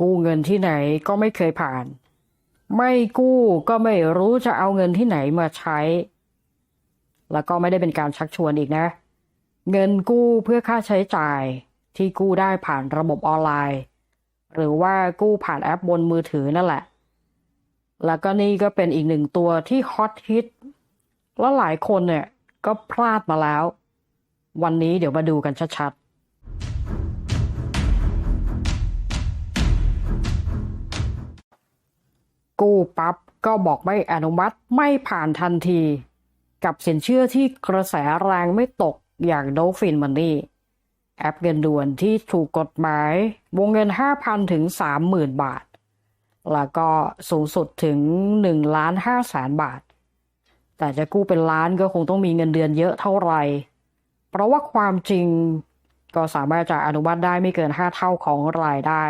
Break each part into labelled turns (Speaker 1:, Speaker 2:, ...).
Speaker 1: กู้เงินที่ไหนก็ไม่เคยผ่าน ไม่กู้ก็ไม่รู้จะเอาเงินที่ไหนมาใช้ แล้วก็ไม่ได้เป็นการชักชวนอีกนะ เงินกู้เพื่อค่าใช้จ่ายที่กู้ได้ผ่านระบบออนไลน์ หรือว่ากู้ผ่านแอปบนมือถือนั่นแหละ แล้วก็นี่ก็เป็นอีกหนึ่งตัวที่ฮอตฮิตแล้วหลายคนเนี่ยก็พลาดมาแล้ว วันนี้เดี๋ยวมาดูกันชัดๆ กู้ปั๊บก็บอกไม่อนุมัติไม่ผ่านทันที กับสินเชื่อที่กระแสแรงไม่ตกอย่างโดฟินมันนี่แอปเงินด่วนที่ถูกกฎหมายวงเงิน 5,000 ถึง 30,000 บาท แล้วก็สูงสุดถึง1ล้าน5แสนบาท แต่จะกู้เป็นล้านก็คงต้องมีเงินเดือนเยอะเท่าไหร่ เพราะว่าความจริงก็สามารถจะอนุมัติได้ไม่เกิน 5 เท่าของรายได้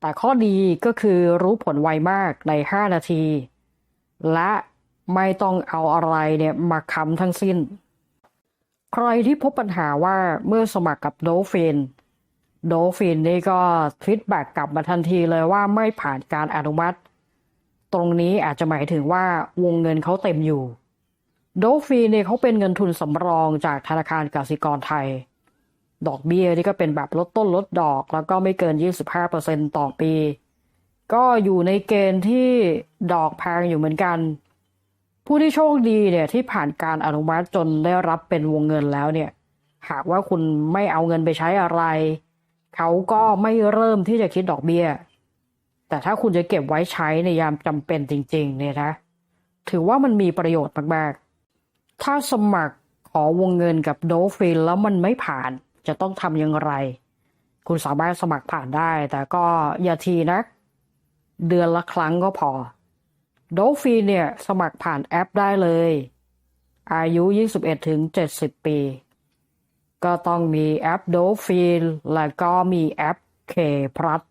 Speaker 1: แต่ข้อดีก็คือรู้ผลไวมากใน 5 นาที และไม่ต้องเอาอะไรเนี่ยมาค้ำทั้งสิ้น ใครที่พบปัญหาว่าเมื่อสมัครกับโดฟินโดฟินนี่ก็ฟีดแบ็กกลับมาทันทีเลยว่าไม่ผ่านการอนุมัติ ตรงนี้อาจจะหมายถึงว่าวงเงินเขาเต็มอยู่ โดฟีเนี่ยเขาเป็นเงินทุนสำรองจากธนาคารกสิกรไทย ดอกเบี้ยนี่ก็เป็นแบบลดต้นลดดอก แล้วก็ไม่เกิน 25%ต่อปี ก็อยู่ในเกณฑ์ที่ดอกแพงอยู่เหมือนกัน ผู้ที่โชคดีเนี่ยที่ผ่านการอนุมัติจนได้รับเป็นวงเงินแล้วเนี่ย หากว่าคุณไม่เอาเงินไปใช้อะไร เขาก็ไม่เริ่มที่จะคิดดอกเบี้ย แต่ถ้าคุณจะเก็บไว้ใช้ในยามจำเป็นจริง ๆ เนี่ยนะ ถือว่ามันมีประโยชน์มากๆ ถ้าสมัครขอวงเงินกับโดฟินแล้วมันไม่ผ่าน จะต้องทำอย่างไร คุณสามารถสมัครผ่านได้ แต่ก็อย่าทีนะ เดือนละครั้งก็พอโดฟีเนี่ยสมัครผ่านแอปได้เลย อายุ 21 ถึง 70 ปี ก็ต้องมีแอปโดฟีนและก็มีแอปเคพลัส